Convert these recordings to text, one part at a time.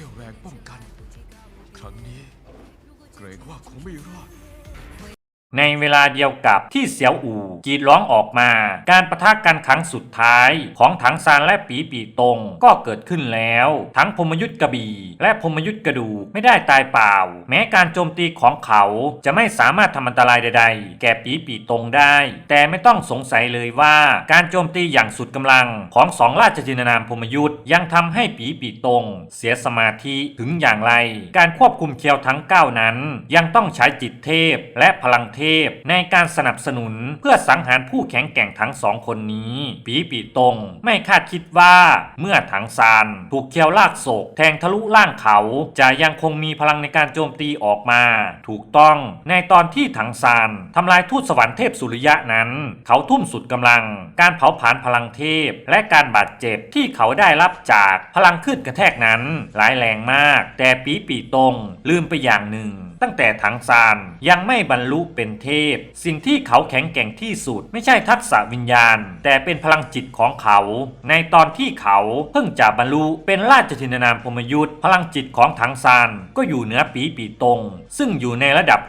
รี่ยวแรงป้องกัน ครั้งนี้ เกรงว่าคงไม่รอด ในเวลาเดียวกับที่เสียวอู่กรีดร้องออกมา การประทะกันครั้งสุดท้ายของถังซานและปีปีตงก็เกิดขึ้นแล้ว ทั้งพมยุทธกระบี่และพมยุทธกระดูไม่ได้ตายเปล่า แม้การโจมตีของเขาจะไม่สามารถทำอันตรายใด ๆ แก่ปีปีตงได้ แต่ไม่ต้องสงสัยเลยว่า การโจมตีอย่างสุดกำลังของสองราชจินนามพมยุทธยังทำให้ปีปีตงเสียสมาธิถึงอย่างไร การควบคุมเคียวทั้ง9นั้น ยังต้องใช้จิตเทพและพลังเทพ ในการสนับสนุนเพื่อสังหารผู้แข็งแกร่งทั้งสองคนนี้ ปีปีตรงไม่คาดคิดว่าเมื่อถังซานถูกเคียวลากโศกแทงทะลุล่างเขา จะยังคงมีพลังในการโจมตีออกมา ถูกต้องในตอนที่ถังซานทำลายทูตสวรรค์เทพสุริยะนั้น เขาทุ่มสุดกำลัง การเผาผลาญพลังเทพ และการบาดเจ็บที่เขาได้รับจากพลังขึ้นกระแทกนั้นร้ายแรงมาก แต่ปีปีตรงลืมไปอย่างหนึ่ง ตั้งแต่ถังซานยังไม่บรรลุเป็นเทพ สิ่งที่เขาแข็งแกร่งที่สุด ไม่ใช่ทักษะวิญญาณ แต่เป็นพลังจิตของเขา ในตอนที่เขาเพิ่งจะบรรลุเป็นราชธินนามพมยุทธ์พลังจิตของถังซานก็อยู่เหนือปีปีตง ซึ่งอยู่ในระดับ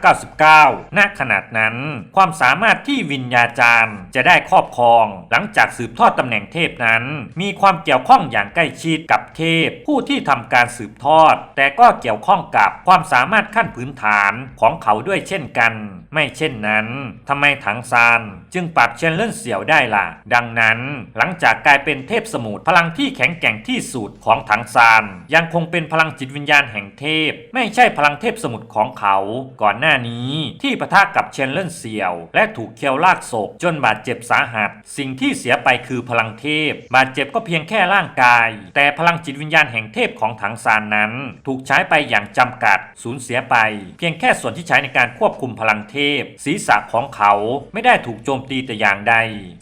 99 ณ ขนาดนั้น ความสามารถที่วิญญาจารย์จะได้ครอบครอง หลังจากสืบทอดตำแหน่งเทพนั้น มีความเกี่ยวข้องอย่างใกล้ชิดกับเทพ ผู้ที่ทำการสืบทอด แต่ก็เกี่ยวข้องกับความสามารถขั้นพื้นฐานของเขาด้วยเช่นกัน ไม่เช่นนั้นทำไมถังซานจึงปรับเชนเล่นเสี่ยวได้ล่ะ ดังนั้นหลังจากกลายเป็นเทพสมุทรพลังที่แข็งแกร่งที่สุดของถังซาน ยังคงเป็นพลังจิตวิญญาณแห่งเทพ ไม่ใช่พลังเทพสมุทรของเขา ก่อนหน้านี้ที่ปะทะกับเชนเล่นเสี่ยว และถูกเคียวลากศกจนบาดเจ็บสาหัส สิ่งที่เสียไปคือพลังเทพ บาดเจ็บก็เพียงแค่ร่างกาย แต่พลังจิตวิญญาณแห่งเทพของถังซานนั้น ถูกใช้ไปอย่างจำกัดสูญเสียไป เพียงแค่ส่วนที่ใช้ในการควบคุมพลังเทพศีรษะของเขาไม่ได้ถูกโจมตีแต่อย่างใด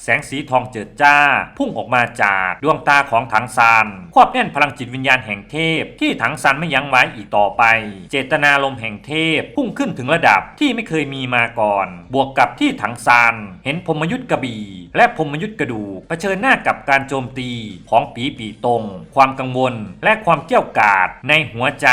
แสงสีทองเจิดจ้า พุ่งออกมาจากดวงตาของถังซานควบแน่นพลังจิตวิญญาณแห่งเทพ ที่ถังซานไม่ยั้งไว้อีกต่อไป เจตนาลมแห่งเทพ พุ่งขึ้นถึงระดับที่ไม่เคยมีมาก่อน บวกกับที่ถังซานเห็นพรมยุทธกระบี่และพรมยุทธกระดูกเผชิญหน้ากับการโจมตีของปีปีตรง ความกังวลและความเกี่ยวกาดในหัวใจ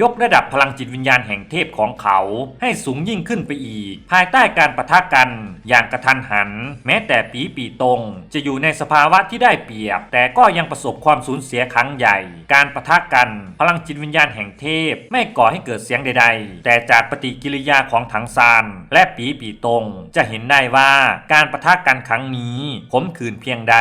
ยกระดับพลังจิตวิญญาณแห่งเทพของเขา ให้สูงยิ่งขึ้นไปอีกภายใต้การประทะกัน อย่างกระทันหัน แม้แต่ปีปีตรง จะอยู่ในสภาวะที่ได้เปรียบ แต่ก็ยังประสบความสูญเสียครั้งใหญ่ การประทะกัน พลังจิตวิญญาณแห่งเทพ ไม่ก่อให้เกิดเสียงใด ๆ แต่จากปฏิกิริยาของถังซานและปีปีตรง จะเห็นได้ว่าการประทะกันครั้งนี้ขมขื่นเพียงใด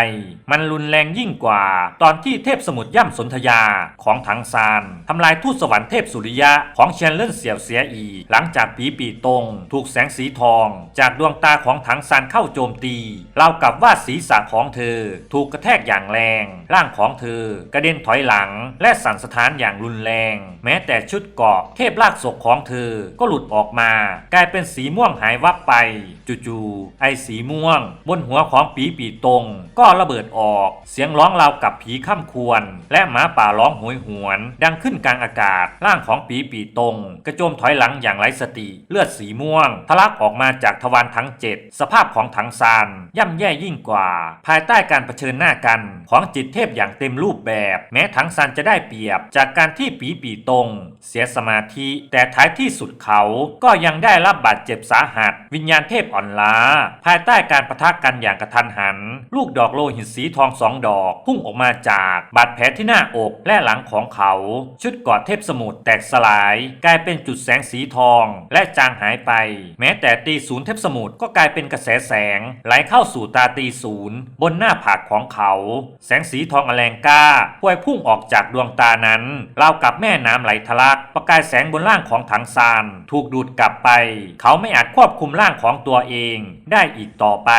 มันรุนแรงยิ่งกว่า ตอนที่เทพสมุทรย่ำสนธยาของถังซานทำลายทูตสวรรค์เทพสุริยะของเชียนเล่นเสี่ยวเสียอีก หลังจากปีปีตรง ถูกแสงสีทอง จากดวงตาของถังซานเข้าโจมตีเล่ากับว่าศีรษะของเธอ ถูกกระแทกอย่างแรง ร่างของเธอ กระเด็นถอยหลัง และสั่นสะท้านอย่างรุนแรง แม้แต่ชุดเกราะเทพลากศกของเธอก็หลุดออกมา กลายเป็นสีม่วงหายวับไป จู่ๆไอสีม่วง บนหัวของปีปีตงก็ระเบิดออก เสียงร้องราวกับผีข้ามควร และหมาป่าร้องโหยหวน ดังขึ้นกลางอากาศ ร่างของปีปีตงกระโจมถอยหลังอย่างไร้สติ เลือดสีม่วงทะลักออกมาจากทวารทั้งเจ็ดสภาพของถังซาน ย่ำแย่ยิ่งกว่า ภายใต้การเผชิญหน้ากันของจิตเทพอย่างเต็มรูปแบบ แม้ถังซานจะได้เปรียบ จากการที่ปีปีตรง เสียสมาธิ แต่ท้ายที่สุดเขาก็ยังได้รับบาดเจ็บสาหัส วิญญาณเทพอ่อนล้า ภายใต้การประทะกันอย่างกระทันหัน ลูกดอกโลหิตสีทองสองดอกพุ่งออกมาจากบาดแผลที่หน้าอกและหลังของเขา ชุดกอดเทพสมุทรแตกสลาย กลายเป็นจุดแสงสีทองและจางหายไปแม้แต่ตีศูนย์เทพสมุทรก็กลายเป็นกระแสแสงไหลเข้าสู่ตาตีศูนย์บนหน้าผากของเขา แสงสีทองอแลงก้าพวยพุ่งออกจากดวงตานั้นราวกับแม่น้ำไหลทะลัก ประกายแสงบนร่างของถังซาน ถูกดูดกลับไป เขาไม่อาจควบคุมร่างของตัวเอง ได้อีกต่อไป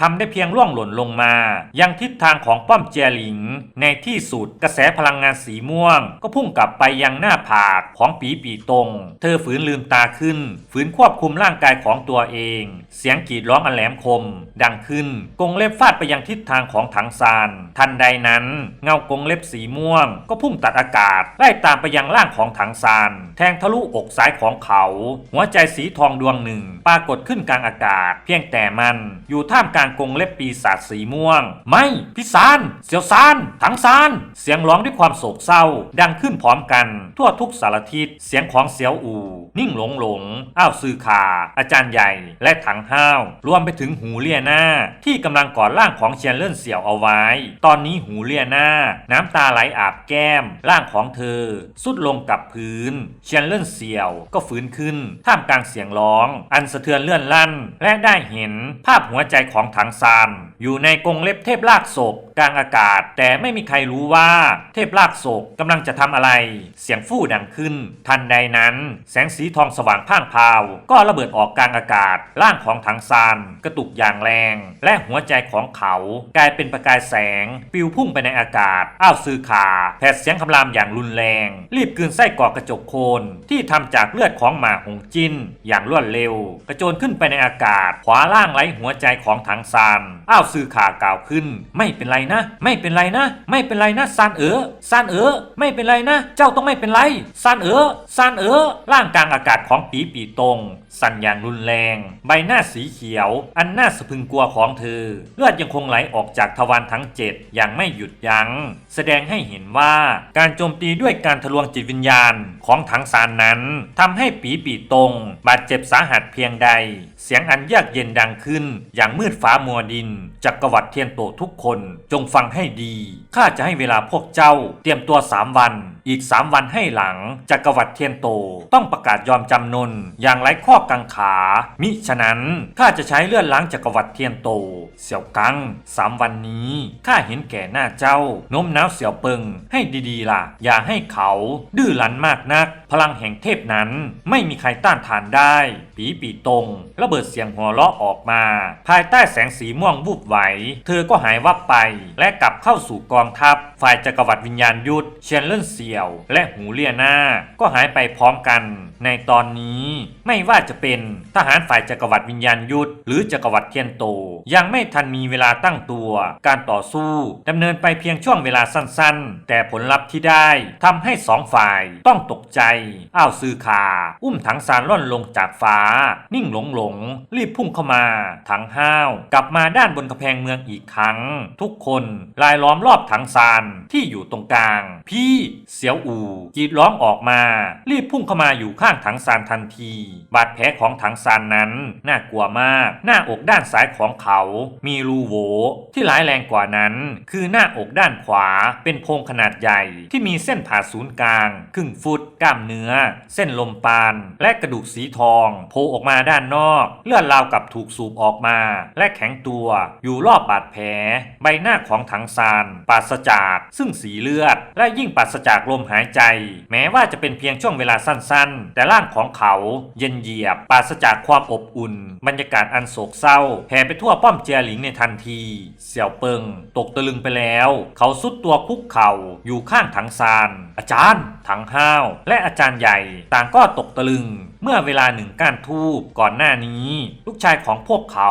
ทำได้เพียงร่วงหล่นลงมา ยังทิศทางของป้อมเจียหลิง ในที่สุดกระแสพลังงานสีม่วง ก็พุ่งกลับไปยังหน้าผากของปีปีตรง เธอฝืนลืมตาขึ้น ฝืนควบคุมร่างางกายของตัวเอง เสียงกรีดร้องอันแหลมคม ดังขึ้นกงเล็บฟาดไปยังทิศทางของถังซาน ทันใดนั้นเงากงเล็บสีม่วง ก็พุ่งตัดอากาศไล่ตามไปยังร่างของถังซาน แทงทะลุอกซ้ายของเขา หัวใจสีทองดวงหนึ่ง ปรากฏขึ้นกลางอากาศ เพียงแต่มันอยู่ท่ามกลางกงเล็บปีศาจสีม่วง ไม่พี่ซานเสียวซานถังซาน เสียงร้องด้วยความโศกเศร้า ดังขึ้นพร้อมกัน ทั่วทุกสารทิศเสียงของเสียวอู นิ่งหลงหลงอ้าวซือขาอาจารย์ใหญ่ และถังห้าวรวมไปถึงหูเลียหน้าที่กำลังกอดร่างของเชียนเลื่อนเสี่ยวเอาไว้ ตอนนี้หูเลียหน้าน้ำตาไหลอาบแก้ม ร่างของเธอสุดลงกับพื้น เชียนเลื่อนเสี่ยวก็ฟื้นขึ้น ท่ามกลางเสียงร้อง อันสะเทือนเลื่อนลั่น และได้เห็นภาพหัวใจของถังซานอยู่ในกรงเล็บเทพลากศพกลางอากาศ แต่ไม่มีใครรู้ว่าเทพลากศพกำลังจะทำอะไร เสียงฟู่ดังขึ้น ทันใดนั้น แสงสีทองสว่างพ่างพาว ก็ระเบิดออกกลางอากาศ ร่างของถังซานกระตุกอย่างแรง และหัวใจของเขากลายเป็นประกายแสงปิวพุ่งไปในอากาศ อ้าวซือขาแผดเสียงคำรามอย่างรุนแรง รีบกืนไส้กรอกกระจกโคนที่ทำจากเลือดของหมาหงจินอย่างรวดเร็ว กระโจนขึ้นไปในอากาศ ขวาล่างไร้หัวใจของถังซานอ้าวซือขากล่าวขึ้น ไม่เป็นไรนะ ไม่เป็นไรนะ ไม่เป็นไรนะซานเอ๋อซานเอ๋อไม่เป็นไรนะ เจ้าต้องไม่เป็นไรซานเอ๋อซานเอ๋อร่างกลางอากาศของปีปีตรง สั่นอย่างรุนแรง ใบหน้าสีเขียว อันน่าสะพึงกลัวของเธอ เลือดยังคงไหลออกจากทวารทั้งเจ็ดอย่างไม่หยุดยัง้ง แสดงให้เห็นว่าการโจมตีด้วยการทะลวงจิตวิญญาณของถังซานนั้นทำให้ปีปีตรง บาดเจ็บสาหัสเพียงใด เสียงอันยากเย็นดังขึ้น อย่างมืดฟ้ามัวดินจักรวรรดิเทียนโตทุกคน จงฟังให้ดีข้าจะให้เวลาพวกเจ้า เตรียมตัวสามวันอีกสามวันให้หลังจักรวรรดิเทียนโต ต้องประกาศยอมจำนนอย่างไร้ข้อกังขา มิฉะนั้นข้าจะใช้เลื่อนล้างจักรวรรดิเทียนโต เสี่ยวกังสามวันนี้ข้าเห็นแก่หน้าเจ้าโน้มน้าวเสี่ยวเปิงให้ดีๆล่ะ อย่าให้เขาดื้อรั้นมากนัก พลังแห่งเทพนั้นไม่มีใครต้านทานได้ ปีปีตรงระเบิดเสียงหัวเราะออกมา ภายใต้แสงสีม่วงวูบไหว เธอก็หายวับไป และกลับเข้าสู่กองทัพ ฝ่ายจักรวรรดิวิญญาณยุทธเชียนเล่นเสียว และหูเลียหน้าก็หายไปพร้อมกัน ในตอนนี้ไม่ว่าจะเป็นทหารฝ่ายจักรวรรดิวิญญาณยุทธหรือจักรวรรดิเทียนโต ยังไม่ทันมีเวลาตั้งตัว การต่อสู้ดำเนินไปเพียงช่วงเวลาสั้นๆ แต่ผลลัพธ์ที่ได้ทำให้สองฝ่ายต้องตกใจอ้าวซือขา อุ้มถังซานล่อนลงจากฟ้า นิ่งหลงหลง รีบพุ่งเข้ามา ถังห้าว กลับมาด้านบนกำแพงเมืองอีกครั้ง ทุกคนลายล้อมรอบถังซานที่อยู่ตรงกลาง พี่เสียวอูกรีดร้องออกมา รีบพุ่งเข้ามาอยู่ข้างถังซานทันที บาดแผลของถังซานนั้นน่ากลัวมาก หน้าอกด้านซ้ายของเขา มีรูโหวที่ร้ายแรงกว่านั้น คือหน้าอกด้านขวาเป็นโพรงขนาดใหญ่ที่มีเส้นผ่าศูนย์กลางครึ่งฟุตกล้ามเนื้อ เส้นลมปาน และกระดูกสีทองโผล่ออกมาด้านนอก เลือดราวกับถูกสูบออกมา และแข็งตัวอยู่รอบบาดแผล ใบหน้าของถังซานปราศจากซึ่งสีเลือด และยิ่งปราศจากลมหายใจ แม้ว่าจะเป็นเพียงช่วงเวลาสั้นๆ แต่ร่างของเขาเย็นเยียบปราศจากความอบอุ่น บรรยากาศอันโศกเศร้าแผ่ไปทั่วป้อมเจียหลิงในทันที เสี่ยวเปิง ตกตะลึงไปแล้ว เขาสุดตัวคุกเข่าอยู่ข้างถังซาน อาจารย์ ถังห้าว และอาจารย์ใหญ่ ต่างก็ตกตะลึง เมื่อเวลาหนึ่งก้านทูบก่อนหน้านี้ ลูกชายของพวกเขา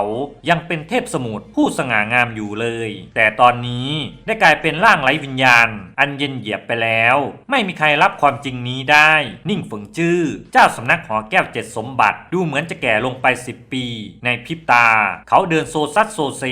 ยังเป็นเทพสมุทรผู้สง่างามอยู่เลย แต่ตอนนี้ได้กลายเป็นร่างไร้วิญญาณ อันเย็นเหยียบไปแล้ว ไม่มีใครรับความจริงนี้ได้ นิ่งฝงจื้อ เจ้าสำนักหอแก้วเจ็ดสมบัติดูเหมือนจะแก่ลงไป 10 ปี ในพริบตา เขาเดินโซซัดโซเซ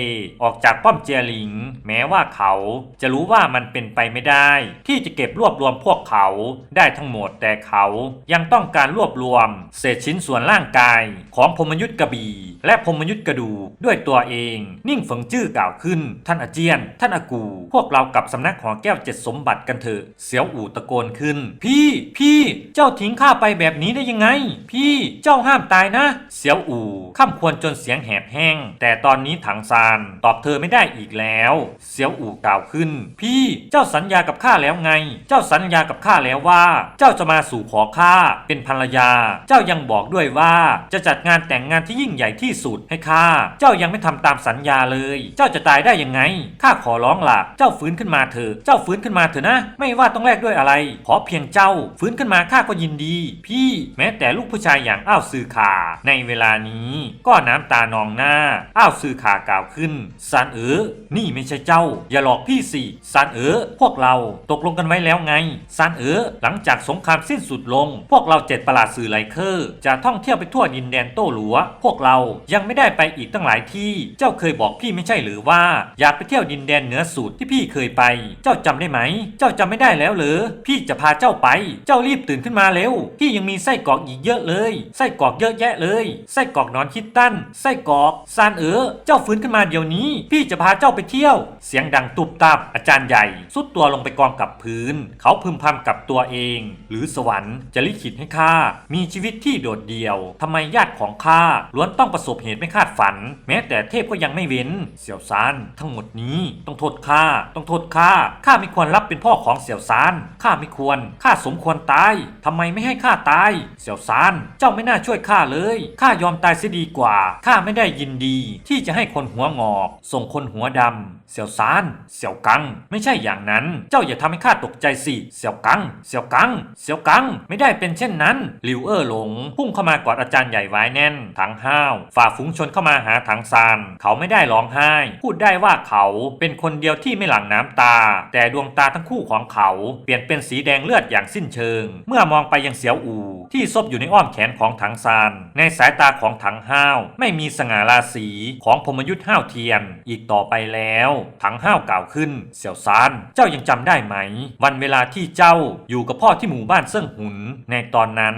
ออกจากป้อมเจียหลิง แม้ว่าเขาจะรู้ว่ามันเป็นไปไม่ได้ ที่จะเก็บรวบรวมพวกเขาได้ทั้งหมดแต่เขายังต้องการรวบรวมเศษชิ้นส่วนร่างกายของพมยุทธกระบี่ และพมยุทธกระดูด้วยตัวเอง นิ่งเฝงจื้อกล่าวขึ้น ท่านอาเจียน ท่านอากู พวกเรากลับสำนักหอแก้วเจ็ดสมบัติกันเถอะเสียวอู่ตะโกนขึ้น พี่ พี่ เจ้าทิ้งข้าไปแบบนี้ได้ยังไง พี่เจ้าห้ามตายนะ เสียวอู่ข้ามควรจนเสียงแหบแห้ง แต่ตอนนี้ถังซานตอบเธอไม่ได้อีกแล้ว เสียวอู่กล่าวขึ้น พี่เจ้าสัญญากับข้าแล้วไง เจ้าสัญญากับข้าแล้วว่า เจ้าจะมาสู่ขอข้าเป็นภรรยา เจ้าายังบอกด้วยว่าจะจัดงานแต่งงานที่ยิ่งใหญ่ที่สุดให้ข้า เจ้ายังไม่ทำตามสัญญาเลย เจ้าจะตายได้ยังไง ข้าขอร้องล่ะ เจ้าฟื้นขึ้นมาเถอะ เจ้าฟื้นขึ้นมาเถอะนะ ไม่ว่าต้องแลกด้วยอะไร ขอเพียงเจ้า ฟื้นขึ้นมาข้าก็ยินดี พี่ แม้แต่ลูกผู้ชายอย่างอ้าวซือขา ในเวลานี้ ก็น้ำตานองหน้า อ้าวซือขากล่าวขึ้นซานเอ๋อนี่ไม่ใช่เจ้า อย่าหลอกพี่สิซานเอ๋อพวกเราตกลงกันไว้แล้วไงซานเอ๋อหลังจากสงครามสิ้นสุดลง พวกเราเจ็ดประหลาดสื่อไลเคอร์ จะท่องเที่ยวไปทั่วดินแดนโต้หลัว พวกเรายังไม่ได้ไปอีกตั้งหลายที่ เจ้าเคยบอกพี่ไม่ใช่หรือว่า อยากไปเที่ยวดินแดนเหนือสุดที่พี่เคยไป เจ้าจำได้ไหม เจ้าจำไม่ได้แล้วเหรอ พี่จะพาเจ้าไป เจ้ารีบตื่นขึ้นมาเร็ว พี่ยังมีไส้กรอกอีกเยอะเลย ไส้กรอกเยอะแยะเลย ไส้กรอกนอนคิดตั้น ไส้กรอกซานเอ๋อ เจ้าฟื้นขึ้นมาเดี๋ยวนี้ พี่จะพาเจ้าไปเที่ยว เสียงดังตุบตับ อาจารย์ใหญ่ สุดตัวลงไปกองกับพื้น เขาพึมพำกับตัวเอง หรือสวรรค์จะลิขิตให้ข้ามีชีวิตที่โดดเดี่ยวทำไมญาติของข้าล้วนต้องประสบเหตุไม่คาดฝัน แม้แต่เทพก็ยังไม่เว้น เสี่ยวซาน ทั้งหมดนี้ต้องโทษข้าต้องโทษข้าข้าไม่ควรรับเป็นพ่อของเสี่ยวซานข้าไม่ควรข้าสมควรตายทำไมไม่ให้ข้าตาย เสี่ยวซาน เจ้าไม่น่าช่วยข้าเลยข้ายอมตายเสียดีกว่าข้าไม่ได้ยินดี ที่จะให้คนหัวงอก ส่งคนหัวดำ เสี่ยวซาน เสี่ยวกัง ไม่ใช่อย่างนั้น เจ้าอย่าทำให้ข้าตกใจสิ เสี่ยวกัง เสี่ยวกัง เสี่ยวกัง ไม่ได้เป็นเช่นนั้น หลิวเอ้อหลง พุ่งเข้ามากอดอาจารย์ใหญ่ไว้แน่น ถังห้าว ฝ่าฝูงชนเข้ามาหาถังซาน เขาไม่ได้ร้องไห้ พูดได้ว่าเขาเป็นคนเดียวที่ไม่หลั่งน้ำตา แต่ดวงตาทั้งคู่ของเขาเปลี่ยนเป็นสีแดงเลือดอย่างสิ้นเชิง เมื่อมองไปยังเสียวอูที่ซบอยู่ในอ้อมแขนของถังซาน ในสายตาของถังห้าว ไม่มีสง่าราศีของพมยุทธ์ห้าวเทียนอีกต่อไปแล้วถังห้าวกล่าวขึ้น เสี่ยวซาน เจ้ายังจำได้ไหม วันเวลาที่เจ้าอยู่กับพ่อที่หมู่บ้านเซิ่งหุน ในตอนนั้น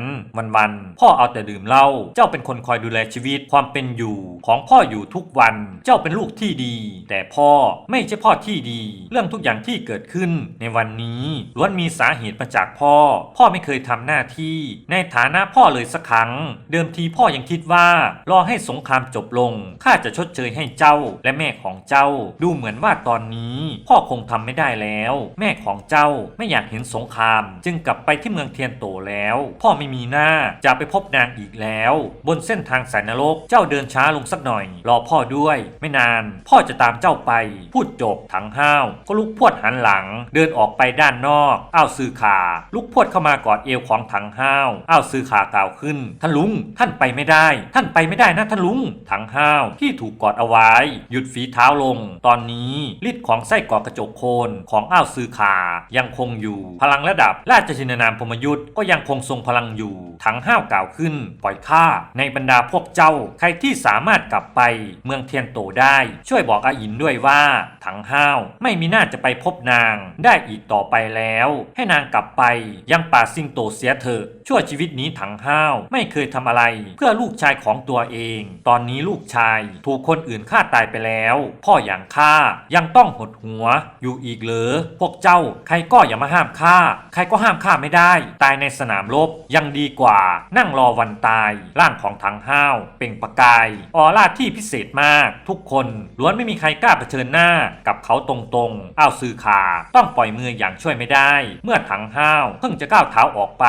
วันๆพ่อเอาแต่ดื่มเหล้า เจ้าเป็นคนคอยดูแลชีวิตความเป็นอยู่ของพ่ออยู่ทุกวัน เจ้าเป็นลูกที่ดี แต่พ่อไม่ใช่พ่อที่ดี เรื่องทุกอย่างที่เกิดขึ้น ในวันนี้ล้วนมีสาเหตุมาจากพ่อ พ่อไม่เคยทำหน้าที่ ในฐานะพ่อเลยสักครั้ง เดิมทีพ่อยังคิดว่ารอให้สงครามจบลงข้าจะชดเชยให้เจ้าและแม่ของเจ้าดูเหมือนว่าตอนนี้ พ่อคงทำไม่ได้แล้ว แม่ของเจ้าไม่อยากเห็นสงคราม จึงกลับไปที่เมืองเทียนโตแล้ว พ่อไม่มีหน้าจะไปพบนางอีกแล้ว บนเส้นทางสายนรกเจ้าเดินช้าลงสักหน่อย รอพ่อด้วย ไม่นาน พ่อจะตามเจ้าไป พูดจบถังห้าว ก็ลุกพวดหันหลัง เดินออกไปด้านนอกอ้าวซือขา ลุกพวดเข้ามากอดเอวของถังห้าวอ้าวซือขากล่าวขึ้น ท่านลุง ท่านไปไม่ได้ ท่านไปไม่ได้นะท่านลุงถังห้าวที่ถูกกอดเอาไว้ หยุดฝีเท้าลง ตอนนี้ฤทธิ์ของไส้กรอกกระจกโคนของอ้าวซือขายังคงอยู่ พลังระดับราชชินนามพมยุทธ์ก็ยังคงทรงพลังอยู่ถังห้าวกล่าวขึ้นปล่อยข้าในบรรดาพวกเจ้า ใครที่สามารถกลับไปเมืองเทียนโตได้ ช่วยบอกอาอินด้วยว่าถังห้าวไม่มีหน่าจะไปพบนาง ได้อีกต่อไปแล้ว ให้นางกลับไปยังป่าซิงโตเสียเถอะชั่วชีวิตนี้ถังห้าวไม่เคยทำอะไร เพื่อลูกชายของตัวเอง ตอนนี้ลูกชาย ถูกคนอื่นฆ่าตายไปแล้ว พ่ออย่างข้ายังต้องหดหัวอยู่อีกเหรอพวกเจ้าใครก็อย่ามาห้ามข้าใครก็ห้ามข้าไม่ได้ ตายในสนามรบยังดีกว่า นั่งรอวันตาย ร่างของถังห้าวเปล่งประกาย ออร่าที่พิเศษมาก ทุกคนล้วนไม่มีใครกล้าเผชิญหน้ากับเขาตรงๆอ้าวซือขา ต้องปล่อยมืออย่างช่วยไม่ได้ เมื่อถังห้าวเพิ่งจะก้าวเท้าออกไป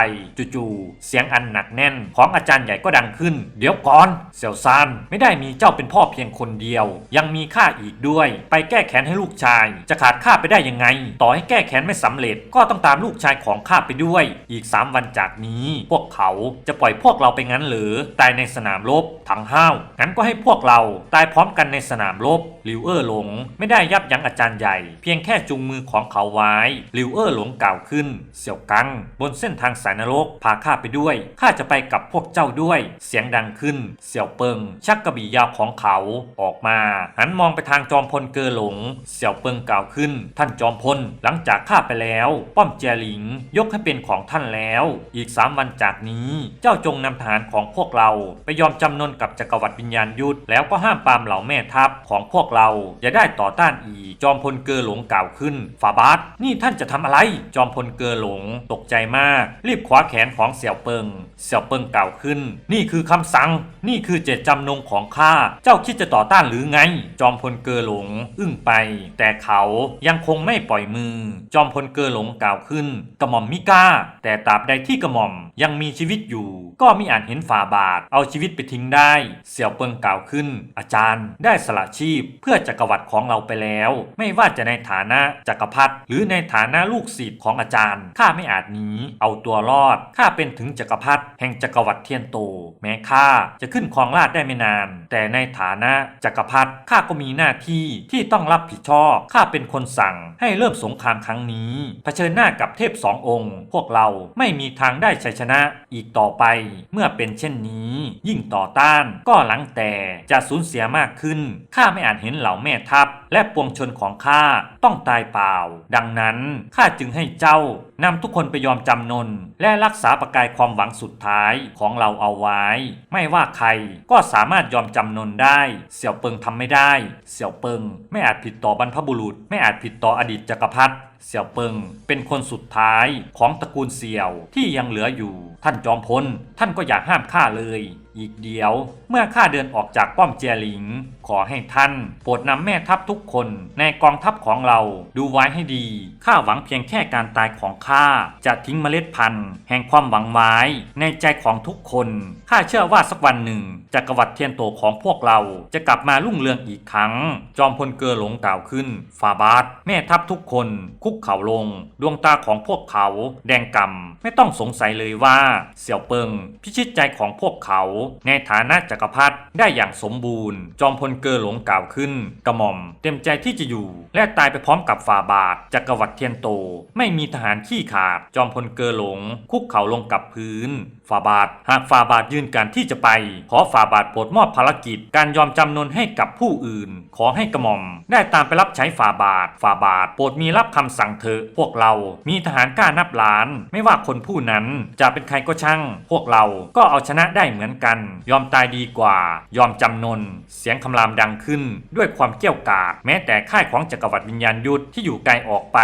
จู่ๆเสียงอันหนักแน่น ของอาจารย์ใหญ่ก็ดังขึ้น เดี๋ยวก่อนเสี่ยวซานไม่ได้มีเจ้าเป็นพ่อเพียงคนเดียว ยังมีข้าอีกด้วย ไปแก้แค้นให้ลูกชาย จะขาดข้าไปได้ยังไง ต่อให้แก้แค้นไม่สำเร็จก็ต้องตามลูกชายของข้าไปด้วย อีก 3 วันจากนี้ พวกเขาจะปล่อยพวกเราไปงั้นหรือตายในสนามรบถังห้าวงั้นก็ให้พวกเราตายพร้อมกันในสนามรบลิวเอ้อหลง ไม่ได้ยับยั้งอาจารย์ใหญ่ เพียงแค่จูงมือของเขาไว้หลิวเอ้อหลงกล่าวขึ้น เสี่ยวกัง บนเส้นทางสายนรกพาข้าไปด้วยข้าจะไปกับพวกเจ้าด้วย เสียงดังขึ้น เสี่ยวเปิง ชักกระบี่ยาวของเขาออกมา หันมองไปทางจอมพลเกอหลง เสี่ยวเปิงกล่าวขึ้น ท่านจอมพลหลังจากข้าไปแล้ว ป้อมเจียหลิง ยกให้เป็นของท่านแล้ว อีกสามวันจากนี้ เจ้าจงนำทหารของพวกเรา ไปยอมจำนนกับจักรวรรดิวิญญาณยุทธแล้วก็ห้ามปามเหล่าแม่ทัพของพวกเราอย่าได้ต่อต้านอีจอมพลเกอหลงกล่าวขึ้นฝาบาทนี่ท่านจะทำอะไร จอมพลเกอหลง ตกใจมาก รีบคว้าแขนของเสี่ยวเปิง เสี่ยวเปิงกล่าวขึ้น นี่คือคำสั่ง นี่คือเจตจำนงของข้า เจ้าคิดจะต่อต้านหรือไง จอมพลเกอหลง อึ้งไป แต่เขายังคงไม่ปล่อยมือ จอมพลเกอหลงกล่าวขึ้น กระหม่อมมิกล้า แต่ตราบใดที่กระหม่อมยังมีชีวิตอยู่ ก็มิอาจเห็นฝ่าบาท เอาชีวิตไปทิ้งได้ เสี่ยวเปิงกล่าวขึ้น อาจารย์ ได้สละชีพเพื่อจักรวรรดิของเราไปแล้ว ไม่ว่าจะในฐานะจักรพรรดิหรือในฐานะลูกศิษย์ของอาจารย์ข้าไม่อาจหนีเอาตัวรอดข้าเป็นถึงจักรพรรดิแห่งจักรวรรดิเทียนโต แม้ข้าจะขึ้นครองราชได้ไม่นาน แต่ในฐานะจักรพรรดิข้าก็มีหน้าที่ที่ต้องรับผิดชอบข้าเป็นคนสั่งให้เริ่มสงครามครั้งนี้เผชิญหน้ากับเทพสององค์ พวกเราไม่มีทางได้ชัยชนะอีกต่อไป เมื่อเป็นเช่นนี้ ยิ่งต่อต้านก็หลังแต่จะสูญเสียมากขึ้นข้าไม่อาจเห็นเหล่าแม่ทัพ และปวงชนของข้าต้องตายเปล่า ดังนั้นข้าจึงให้เจ้านำทุกคนไปยอมจำนน และรักษาประกายความหวังสุดท้ายของเราเอาไว้ ไม่ว่าใครก็สามารถยอมจำนนได้ เสี่ยวเปิงทำไม่ได้ เสี่ยวเปิง ไม่อาจผิดต่อบรรพบุรุษ ไม่อาจผิดต่ออดีตจักรพรรดิเสี่ยวเปิงเป็นคนสุดท้ายของตระกูลเสี่ยวที่ยังเหลืออยู่ ท่านจอมพลท่านก็อยากห้ามข้าเลย อีกเดียว เมื่อข้าเดินออกจากป้อมเจียหลิง ขอให้ท่านโปรดนำแม่ทัพทุกคนในกองทัพของเราดูไว้ให้ดี ข้าหวังเพียงแค่การตายของข้าจะทิ้งเมล็ดพันธุ์แห่งความหวังไว้ในใจของทุกคน ข้าเชื่อว่าสักวันหนึ่งจักรวรรดิเทียนโตของพวกเราจะกลับมารุ่งเรืองอีกครั้ง จอมพลเกอหลงกล่าวขึ้นฟาบาทแม่ทัพทุกคน คุกเข่าลง ดวงตาของพวกเขา แดงกำไม่ต้องสงสัยเลยว่า เสี่ยวเปิง พิชิตใจของพวกเขา ในฐานะจักรพรรดิได้อย่างสมบูรณ์ จอมพลเกอหลงกล่าวขึ้น กระหม่อมเต็มใจที่จะอยู่ และตายไปพร้อมกับฝ่าบาทจักรวรรดิเทียนโต ไม่มีทหารขี้ขาด จอมพลเกอหลง คุกเข่าลงกับพื้นาบาท หากฝ่าบาทยืนการที่จะไป ขอฝ่าบาทโปรดมอบภารกิจ การยอมจำนนให้กับผู้อื่น ขอให้กระหม่อม ได้ตามไปรับใช้ฝ่าบาท ฝ่าบาทโปรดมีรับคำสั่งเถอะพวกเรา มีทหารกล้านับล้าน ไม่ว่าคนผู้นั้นจะเป็นใครก็ช่าง พวกเราก็เอาชนะได้เหมือนกัน ยอมตายดีกว่า ยอมจำนน เสียงคำรามดังขึ้น ด้วยความเกี้ยวกาดแม้แต่ค่ายของจักรวรรดิวิญญาณยุทธที่อยู่ไกลออกไป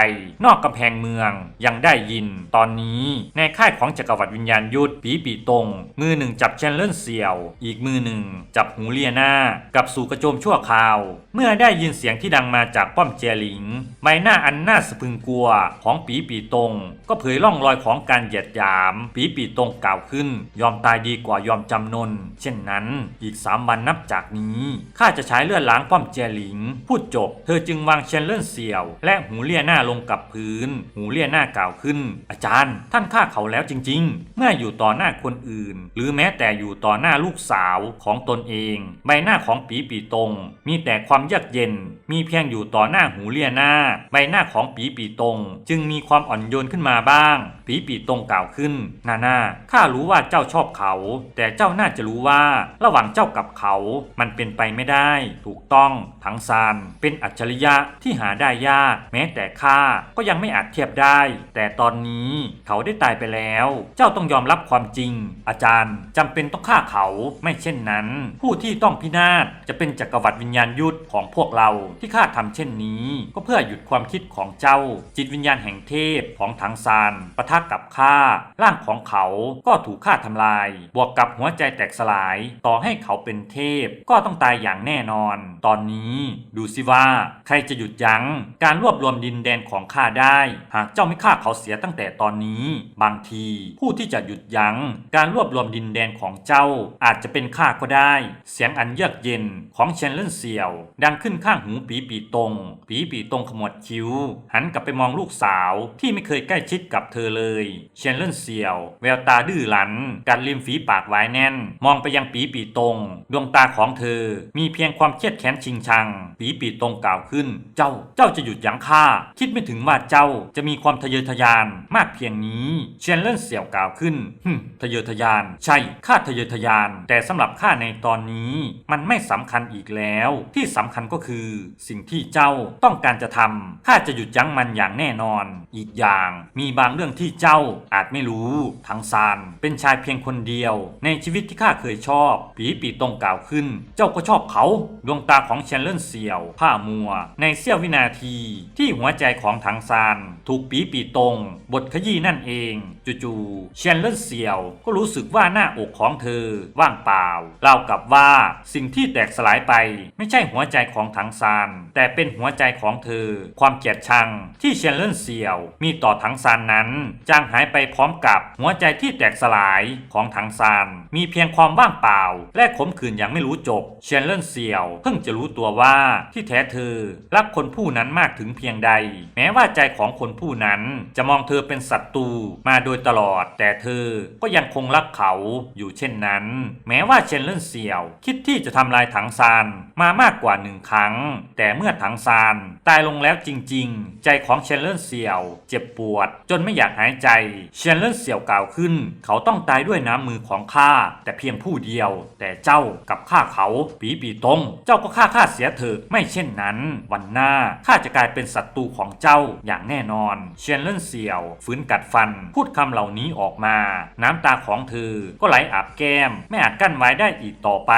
นอกกำแพงเมืองยังได้ยิน ตอนนี้ในค่ายของจักรวรรดิวิญญาณยุทธปีปีตรงมือหนึ่งจับเชนเลนเสี่ยว อีกมือหนึ่งจับหูเลียนากับสู่กระโจมชั่วคราว เมื่อได้ยินเสียงที่ดังมาจากป้อมเจหลิง ใบหน้าอันน่าสะพึงกลัวของปีปีตรงก็เผยร่องรอยของการเหยียดหยาม ปีปีตรงกล่าวขึ้น ยอมตายดีกว่ายอมจำนน เช่นนั้น อีกสามวันนับจากนี้ข้าจะใช้เลือดล้างป้อมเจหลิง พูดจบ เธอจึงวางเชนเลนเสี่ยว และหูเลียหน้าลงกับพื้น หูเลียหน้ากล่าวขึ้น อาจารย์ ท่านฆ่าเขาแล้วจริง ๆ เมื่ออยู่ต่อหน้าคนอื่น หรือแม้แต่อยู่ต่อหน้าลูกสาวของตนเอง ใบหน้าของปีปีตรงมีแต่ความเยือกเย็น มีเพียงอยู่ต่อหน้าหูเลียหน้า ใบหน้าของปีปีตรงจึงมีความอ่อนโยนขึ้นมาบ้าง ปีปีตรงกล่าวขึ้น นาหน้าข้ารู้ว่าเจ้าชอบเขา แต่เจ้าน่าจะรู้ว่าระหว่างเจ้ากับเขา มันเป็นไปไม่ได้ ถูกต้องทั้งซานเป็นอัจฉริยะที่หาได้ยาก แม้แต่ข้าก็ยังไม่อาจเทียบได้ แต่ตอนนี้เขาได้ตายไปแล้ว เจ้าต้องยอมรับความจริง อาจารย์จำเป็นต้องฆ่าเขา ไม่เช่นนั้น ผู้ที่ต้องพินาศจะเป็นจักรวรรดิวิญญาณยุทธของพวกเราที่ข้าทำเช่นนี้ ก็เพื่อหยุดความคิดของเจ้า จิตวิญญาณแห่งเทพของทางซานประทะกับข้าร่างของเขาก็ถูกฆ่าทำลาย บวกกับหัวใจแตกสลาย ต่อให้เขาเป็นเทพก็ต้องตายอย่างแน่นอน ตอนนี้ดูสิว่า ใครจะหยุดยั้งการรวบรวมดินแดนของข้าได้ หากเจ้าไม่ฆ่าเขาเสียตั้งแต่ตอนนี้ บางทีผู้ที่จะหยุดยั้งการรวบรวมดินแดนของเจ้าอาจจะเป็นข้าก็ได้ เสียงอันเยือกเย็นของเชนเลนเซียว ดังขึ้นข้างหูปีปีตรง ปีปีตรงขมวดคิ้ว หันกลับไปมองลูกสาวที่ไม่เคยใกล้ชิดกับเธอเลยเชนเลนเซียว แววตาดื้อรั้นกัดริมฝีปากไว้แน่น มองไปยังปีปีตรง ดวงตาของเธอ มีเพียงความเครียดแค้นชิงชัง ปีปีตรงกล่าวขึ้น เจ้าเจ้าจะหยุดยั้งข้าคิดไม่ถึงว่าเจ้าจะมีความทะเยอทะยานมากเพียงนี้เชนเลนเสี่ยวกล่าวขึ้นหึทะเยอทะยาน ใช่ข้าทะเยอทะยาน แต่สำหรับข้าในตอนนี้ มันไม่สำคัญอีกแล้ว ที่สำคัญก็คือ สิ่งที่เจ้าต้องการจะทำข้าจะหยุดยั้งมันอย่างแน่นอน อีกอย่าง มีบางเรื่องที่เจ้าอาจไม่รู้ทางซานเป็นชายเพียงคนเดียว ในชีวิตที่ข้าเคยชอบ ปีปีตรงกล่าวขึ้น เจ้าก็ชอบเขา ดวงตาของเชนเลนเสี่ยว ผ้ามัว ในเสี้ยววินาที ที่หัวใจของถังซานถูกปีปีตรง บทขยี้นั่นเอง จู่ๆเชนเลนเสี่ยวก็รู้สึกว่าหน้าอกของเธอว่างเปล่ารากับว่าสิ่งที่แตกสลายไปไม่ใช่หัวใจของถังซาน แต่เป็นหัวใจของเธอ ความเกลียดชังที่เชนเลนเสี่ยว มีต่อถังซานนั้น จางหายไปพร้อมกับหัวใจที่แตกสลายของถังซาน มีเพียงความว่างเปล่า และขมขื่นอย่างไม่รู้จบเชนเลนเสี่ยว เพิ่งจะรู้ตัวว่าที่แท้เธอ รักคนผู้นั้นมากถึงเพียงใด แม้ว่าใจของคนผู้นั้น จะมองเธอเป็นศัตรูมาโดยตลอด แต่เธอก็ยังคงรักเขาอยู่เช่นนั้น แม้ว่าเชนเลนเสี่ยวคิดที่จะทำลายถังซานมามากกว่าหนึ่งครั้ง แต่เมื่อถังซานตายลงแล้วจริง ๆ ใจของเชนเลนเสี่ยว เจ็บปวด จนไม่อยากหายใจ เชนเลนเสี่ยวกล่าวขึ้น เขาต้องตายด้วยน้ำมือของข้าแต่เพียงผู้เดียว แต่เจ้ากับข้าเขาปีปีตงเจ้าก็ฆ่าข้าเสียเถอะไม่เช่นนั้น วันหน้าข้าจะกลายเป็นศัตรูของเจ้าอย่างแน่นอน เชนเลนเสี่ยวฝืนกัดฟันพูดคำเหล่านี้ออกมา น้ำตาของเธอก็ไหลอาบแก้ม ไม่อาจกั้นไว้ได้อีกต่อไป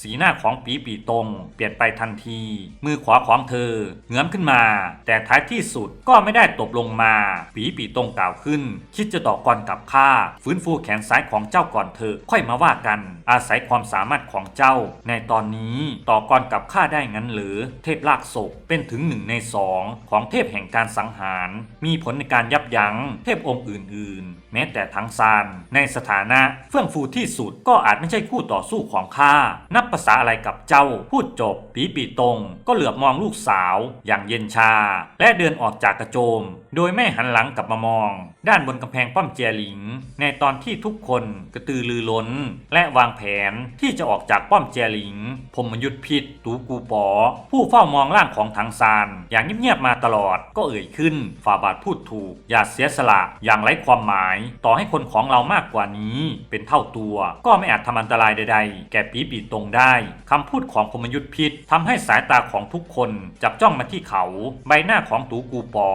สีหน้าของปีปีตรง เปลี่ยนไปทันที มือขวาของเธอเงื้อมขึ้นมา แต่ท้ายที่สุดก็ไม่ได้ตกลงมา ปีปีตรงกล่าวขึ้น คิดจะต่อกรกับข้าฟื้นฟูแขนซ้ายของเจ้าก่อนเถอค่อยมาว่ากัน อาศัยความสามารถของเจ้า ในตอนนี้ต่อกรกับข้าได้งั้นหรือ เทพลากศพเป็นถึงหนึ่งในสองของเทพแห่งการสังหาร มีผลในการยับยั้งเทพองค์อื่น ๆ ม้แต่ทั้งซาน ในสถานะเฟื่องฟูที่สุดก็อาจไม่ใช่คู่ต่อสู้ของข้า นับภาษาอะไรกับเจ้า พูดจบ ปีปีตรง ก็เหลือบมองลูกสาวอย่างเย็นชา และเดินออกจากกระโจม โดยไม่หันหลังกลับมามอง ด้านบนกำแพงป้อมเจียหลิง ในตอนที่ทุกคนกระตือรือร้น และวางแผนที่จะออกจากป้อมเจียหลิงพมยุทธพิษตูกูปอ ผู้เฝ้ามองร่างของทางซาน อย่างเงียบๆมาตลอดก็เอ่ยขึ้นฝ่าบาทพูดถูก อย่าเสียสละอย่างไร้ความหมายต่อให้คนของเรามากกว่านี้ เป็นเท่าตัว ก็ไม่อาจทำอันตรายใด ๆ แก่ปีปีตรงได้คำพูดของพมยุทธพิษทำให้สายตาของทุกคนจับจ้องมาที่เขา ใบหน้าของตูกูปอ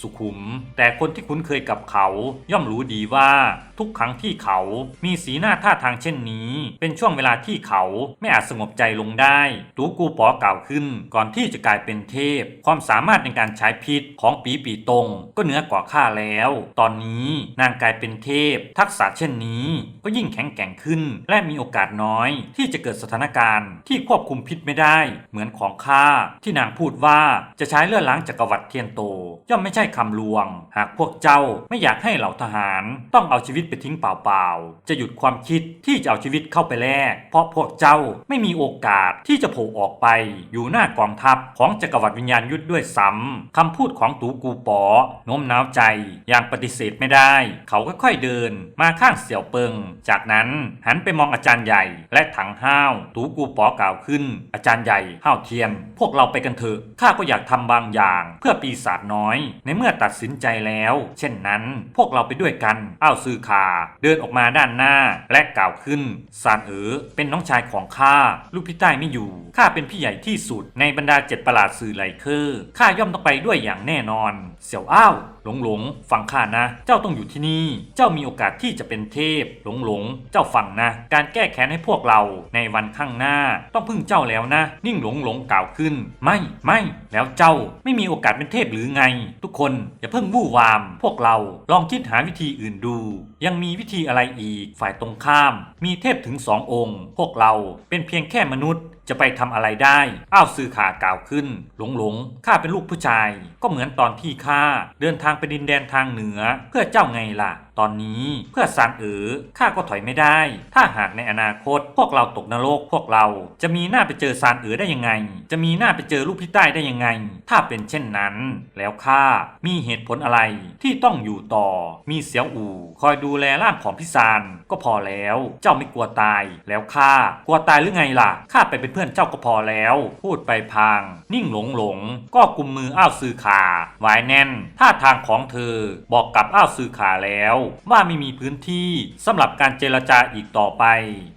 สุขุม แต่คนที่คุ้นเคยกับเขา ย่อมรู้ดีว่าทุกครั้งที่เขามีสีหน้าท่าทางเช่นนี้ เป็นช่วงเวลาที่เขาไม่อาจสงบใจลงได้ ตูกูปอกล่าวขึ้น ก่อนที่จะกลายเป็นเทพ ความสามารถในการใช้พิษของปีปีตรง ก็เหนือกว่าข้าแล้ว ตอนนี้นางกลายเป็นเทพ ทักษะเช่นนี้ก็ยิ่งแข็งแกร่งขึ้น และมีโอกาสน้อย ที่จะเกิดสถานการณ์ ที่ควบคุมพิษไม่ได้ เหมือนของข้าที่นางพูดว่าจะใช้เลือดล้างจักรวรรดิเทียนโต ย่อมไม่ใช่คำลวง หากพวกเจ้าไม่อยากให้เหล่าทหาร ต้องเอาชีวิตไปทิ้งเปล่าๆจะหยุดความคิดที่จะเอาชีวิตเข้าไปแลกเพราะพวกเจ้าไม่มีโอกาสที่จะโผล่ออกไป อยู่หน้ากองทัพของจักรวรรดิวิญญาณยุทธด้วยซ้ำคำพูดของตูกูปอโน้มน้าวใจอย่างปฏิเสธไม่ได้เขาค่อยๆเดินมาข้างเสี่ยวเปิง จากนั้นหันไปมองอาจารย์ใหญ่ และถังห้าวตูกูปอกล่าวขึ้น อาจารย์ใหญ่ห้าวเทียน พวกเราไปกันเถอะข้าก็อยากทำบางอย่าง เพื่อปีศาจน้อย ในเมื่อตัดสินใจแล้ว เช่นนั้น พวกเราไปด้วยกันอ้าวซือคาเดินออกมาด้านหน้าและกล่าวขึ้นซานเอ๋อเป็นน้องชายของข้าลูกพี่ใต้ไม่อยู่ข้าเป็นพี่ใหญ่ที่สุดในบรรดาเจ็ดประหลาดสื่อไหลเคอร์ข้าย่อมต้องไปด้วยอย่างแน่นอน เสี่ยวอ้าว หลงหลงฟังข้านะ เจ้าต้องอยู่ที่นี่ เจ้ามีโอกาสที่จะเป็นเทพ หลงหลง เจ้าฟังนะ การแก้แค้นให้พวกเราในวันข้างหน้า ต้องพึ่งเจ้าแล้วนะ นิ่งหลงหลงกล่าวขึ้น ไม่ไม่แล้วเจ้าไม่มีโอกาสเป็นเทพหรือไง ทุกคนอย่าเพิ่งวู่วาม พวกเราลองคิดหาวิธีอื่นดู ยังมีวิธีอะไรอีกฝ่ายตรงข้าม มีเทพถึงสององค์ พวกเราเป็นเพียงแค่มนุษย์จะไปทำอะไรได้ อ้าวซื้อขากล่าวขึ้น หลงหลงข้าเป็นลูกผู้ชาย ก็เหมือนตอนที่ข้าเดินทางไปดินแดนทางเหนือ เพื่อเจ้าไงล่ะตอนนี้เพื่อซานเอ๋อข้าก็ถอยไม่ได้ ถ้าหากในอนาคต พวกเราตกนรกพวกเรา จะมีหน้าไปเจอซานเอ๋อได้ยังไง จะมีหน้าไปเจอลูกพี่ใต้ได้ยังไง ถ้าเป็นเช่นนั้น แล้วข้ามีเหตุผลอะไรที่ต้องอยู่ต่อ มีเสียวอู่คอยดูแลร่างของพี่ซาน ก็พอแล้ว เจ้าไม่กลัวตาย แล้วข้ากลัวตายหรือไงล่ะข้าไปเป็นเพื่อนเจ้าก็พอแล้ว พูดไปพาง นิ่งหลงหลง ก็กุมมืออ้าวซือขาไว้แน่น ท่าทางของเธอ บอกกับอ้าวซือขาแล้ว ว่าไม่มีพื้นที่สำหรับการเจรจาอีกต่อไป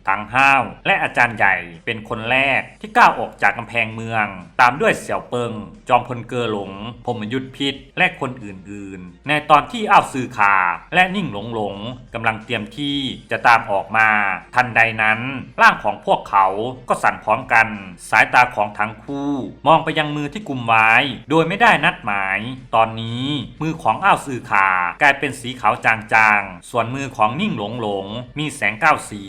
ถังห้าวและอาจารย์ใหญ่เป็นคนแรกที่ก้าวออกจากกำแพงเมือง ตามด้วยเสี่ยวเปิง จอมพลเกอหลงพมยุทธพิษและคนอื่นๆ ในตอนที่อ้าวซือขาและนิ่งหลงหลงกำลังเตรียมที่จะตามออกมา ทันใดนั้น ร่างของพวกเขาก็สั่นพร้อมกัน สายตาของทั้งคู่ มองไปยังมือที่กุมไว้ โดยไม่ได้นัดหมาย ตอนนี้มือของอ้าวซือขากลายเป็นสีขาวจางๆ ส่วนมือของนิ่งหลงหลง มีแสงเก้าสี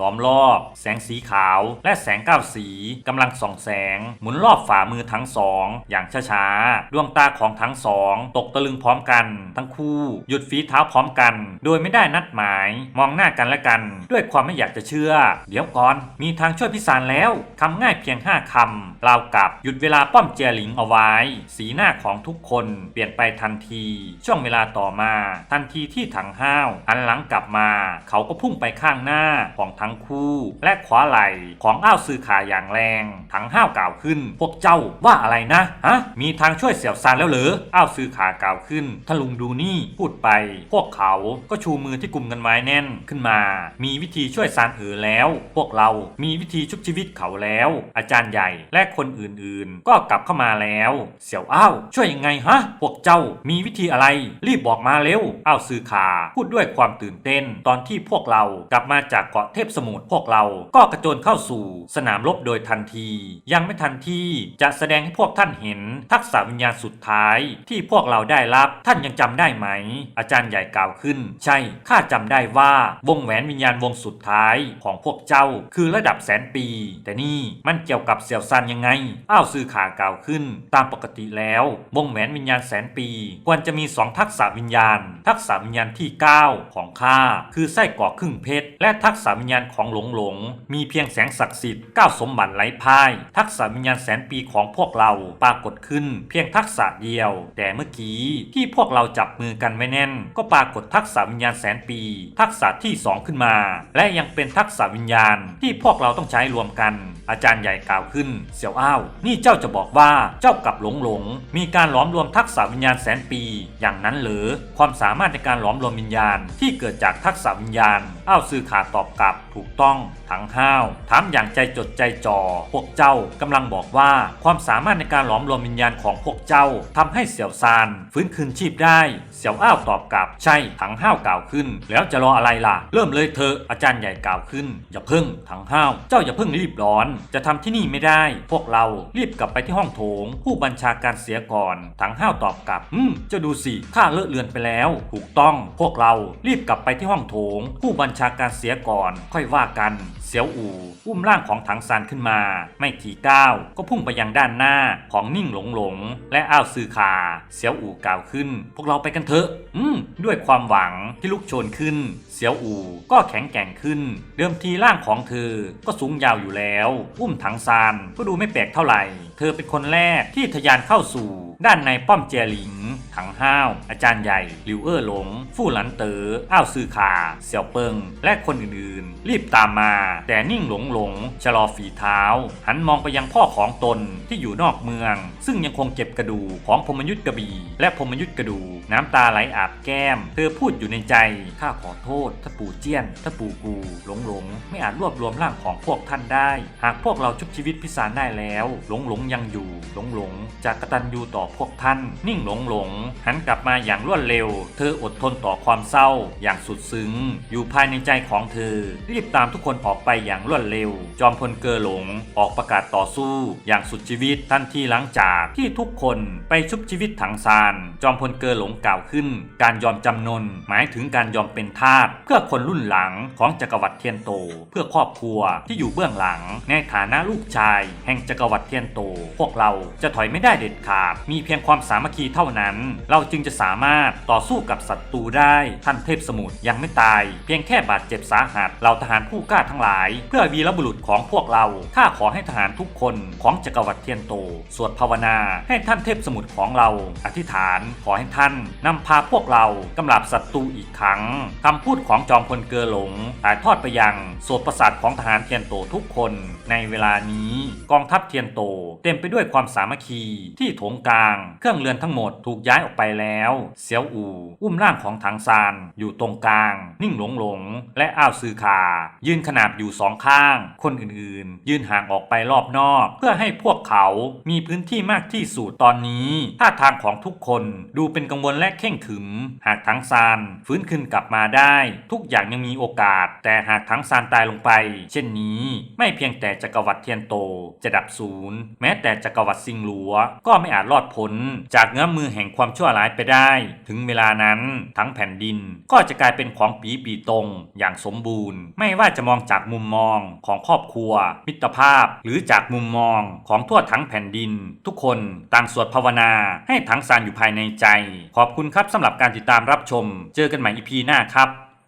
ล้อมรอบ แสงสีขาว และแสงเก้าสีกำลังส่องแสง หมุนรอบฝ่ามือทั้งสองอย่างช้าๆดวงตาของทั้งสองตกตะลึงพร้อมกัน ทั้งคู่ หยุดฝีเท้าพร้อมกัน โดยไม่ได้นัดหมาย มองหน้ากันและกัน ด้วยความไม่อยากจะเชื่อ เดี๋ยวก่อน มีทางช่วยพิสารแล้วคำง่ายเพียงห้าคำราวกับหยุดเวลาป้อมเจียหลิงเอาไว้ สีหน้าของทุกคนเปลี่ยนไปทันที ช่วงเวลาต่อมา ทันทีที่ถังห้าวหันหลังกลับมา เขาก็พุ่งไปข้างหน้าของทั้งคู่ และขวาไหลของอ้าวซื้อขาอย่างแรง ถังห้าวกล่าวขึ้น พวกเจ้าว่าอะไรนะฮะมีทางช่วยเสี่ยวซานแล้วเหรออ้าวซื้อขากล่าวขึ้นถ้าลุงดูนี่พูดไป พวกเขาก็ชูมือที่กลุ่มกันไว้แน่นขึ้นมา มีวิธีช่วยซานเอ๋อแล้ว พวกเรามีวิธีชุบชีวิตเขาแล้ว อาจารย์ใหญ่และคนอื่นๆ ก็กลับเข้ามาแล้ว เสี่ยวอ้าวช่วยยังไงฮะ พวกเจ้ามีวิธีอะไร รีบบอกมาเร็วอ้าวซือขาพูดด้วยความตื่นเต้น ตอนที่พวกเรากลับมาจากเกาะเทพสมุทรพวกเราก็กระโจนเข้าสู่สนามรบโดยทันที ยังไม่ทันที่จะแสดงให้พวกท่านเห็น ทักษะวิญญาณสุดท้าย ที่พวกเราได้รับท่านยังจำได้ไหม อาจารย์ใหญ่กล่าวขึ้น ใช่ข้าจำได้ว่าวงแหวนวิญญาณวงสุดท้ายของพวกเจ้า คือระดับแสนปี แต่นี่มันเกี่ยวกับเสี่ยวซันยังไง อ้าวซือขากล่าวขึ้น ตามปกติแล้ว วงแหวนวิญญาณแสนปี ควรจะมีสองทักษะวิญญาณ ทักษะวิญญาณที่ 9 ของข้าคือไส้กรอกครึ่งเพชรและทักษะวิญญาณของหลงหลง มีเพียงแสงศักดิ์สิทธิ์เก้าสมบัติไร้พ่าย ทักษะวิญญาณแสนปีของพวกเราปรากฏขึ้น เพียงทักษะเดียว แต่เมื่อกี้ที่พวกเราจับมือกันไว้แน่น ก็ปรากฏทักษะวิญญาณแสนปี ทักษะที่สองขึ้นมา และยังเป็นทักษะวิญญาณที่พวกเราต้องใช้รวมกัน อาจารย์ใหญ่กล่าวขึ้น เสี่ยวอ้าว นี่เจ้าจะบอกว่าเจ้ากับหลงหลง มีการหลอมรวมทักษะวิญญาณแสนปี อย่างนั้นหรือความสามารถในการหลอมรวมวิญญาณ ที่เกิดจากทักษะวิญญาณอ้าวซือขาดตอบกลับถูกต้องทั้งห้าวถามอย่างใจจดใจจ่อพวกเจ้ากำลังบอกว่า ความสามารถในการหลอมรวมวิญญาณของพวกเจ้าทำให้เสี่ยวซานฟื้นคืนชีพได้ เสี่ยวอ้าวตอบกลับใช่ถังห้าวกล่าวขึ้น แล้วจะรออะไรล่ะ เริ่มเลยเถอะอาจารย์ใหญ่กล่าวขึ้น อย่าเพิ่งถังห้าว เจ้าอย่าเพิ่งรีบร้อน จะทำที่นี่ไม่ได้ พวกเรารีบกลับไปที่ห้องโถง ผู้บัญชาการเสียก่อนถังห้าวตอบกลับ อืมเจะดูสิข้าเลอะเลือนไปแล้ว ถูกต้องพวกเรารีบกลับไปที่ห้องโถง ผู้บัญชาการเสียก่อน ค่อยว่ากันเสียวอู่อุ้มร่างของถังซานขึ้นมา ไม่ทีก้าวก็พุ่งไปยังด้านหน้าของนิ่งหลงหลง และอ้าวซือคา เสียวอู่กล่าวขึ้น พวกเราไปกันเถอะ อืม ด้วยความหวังที่ลุกโชนขึ้นเสียวอู่ก็แข็งแกร่งขึ้น เดิมทีร่างของเธอก็สูงยาวอยู่แล้ว อุ้มถังซานก็ดูไม่แปลกเท่าไหร่ เธอเป็นคนแรกที่ทะยานเข้าสู่ ด้านในป้อมเจียหลิง ถังห้าว อาจารย์ใหญ่หลิวเอ้อหลง ฟู่หลันเตอ๋ออ้าวซือขา เสี่ยวเปิง และคนอื่นๆ รีบตามมา แต่นิ่งหลงหลงชะลอฝีเท้า หันมองไปยังพ่อของตนที่อยู่นอกเมือง ซึ่งยังคงเก็บกระดูของพมยุทธกระบี่และพมยุทธกระดู น้ำตาไหลอาบแก้ม เธอพูดอยู่ในใจข้าขอโทษถ้าปู่เจี้ยนถ้าปู่กูหลงหลงไม่อาจรวบรวมร่างของพวกท่านได้ หากพวกเราชุบชีวิตพิสารได้แล้ว หลงหลงยังอยู่ หลงหลงจากกตัญญูต่อพวกท่าน นิ่งหลงหลงหันกลับมาอย่างรวดเร็ว เธออดทนต่อความเศร้า อย่างสุดซึ้ง อยู่ภายในใจของเธอ รีบตามทุกคนออกไปอย่างรวดเร็ว จอมพลเกอหลงออกประกาศต่อสู้ อย่างสุดชีวิตทันทีหลังจากที่ทุกคนไปชุบชีวิตถังซาน จอมพลเกอหลงกล่าวขึ้น การยอมจำนนหมายถึงการยอมเป็นทาสเพื่อคนรุ่นหลังของจักรวรรดิเทียนโต เพื่อครอบครัวที่อยู่เบื้องหลัง ในฐานะลูกชาย แห่งจักรวรรดิเทียนโต พวกเราจะถอยไม่ได้เด็ดขาด มีเพียงความสามัคคีเท่านั้น เราจึงจะสามารถต่อสู้กับศัตรูได้ท่านเทพสมุทรยังไม่ตาย เพียงแค่บาดเจ็บสาหัสเราทหารผู้กล้าทั้งหลาย เพื่อวีรบุรุษของพวกเราข้าขอให้ทหารทุกคนของจักรวรรดิเทียนโต สวดภาวนา ให้ท่านเทพสมุทรของเรา อธิษฐานขอให้ท่านนำพาพวกเรากำลับศัตรูอีกครั้งคำพูดของจอมพลเกอหลงถ่ายทอดไปยังส่วนประสาทของทหารเทียนโตทุกคนในเวลานี้กองทัพเทียนโต เต็มไปด้วยความสามัคคีที่โถงกลาง เครื่องเรือนทั้งหมดถูกย้ายออกไปแล้ว เสียวอู่ อุ้มร่างของถังซานอยู่ตรงกลาง นิ่งหลงหลง และอ้าวซือคา ยืนขนาบอยู่สองข้าง คนอื่นๆ ยืนห่างออกไปรอบนอก เพื่อให้พวกเขามีพื้นที่มากที่สุดตอนนี้ท่าทางของทุกคนดูเป็นกังวลและเข่งขึม หากถังซานฟื้นขึ้นกลับมาได้ ทุกอย่างยังมีโอกาส แต่หากถังซานตายลงไป เช่นนี้ไม่เพียงแต่จักรวรรดิเทียนโตจะดับศูนย์แม้แต่จักรวรรดิซิงหลัว ก็ไม่อาจรอดพ้นจากเงื้อมมือแห่งความชั่วร้ายไปได้ ถึงเวลานั้นทั้งแผ่นดินก็จะกลายเป็นของปีปีตรงอย่างสมบูรณ์ ไม่ว่าจะมองจากมุมมองของครอบครัว มิตรภาพ หรือจากมุมมองของทั่วทั้งแผ่นดิน ทุกคนต่างสวดภาวนาให้ถังซานอยู่ภายในใจ ขอบคุณครับสำหรับการติดตามรับชม เจอกันใหม่อีพีหน้าครับ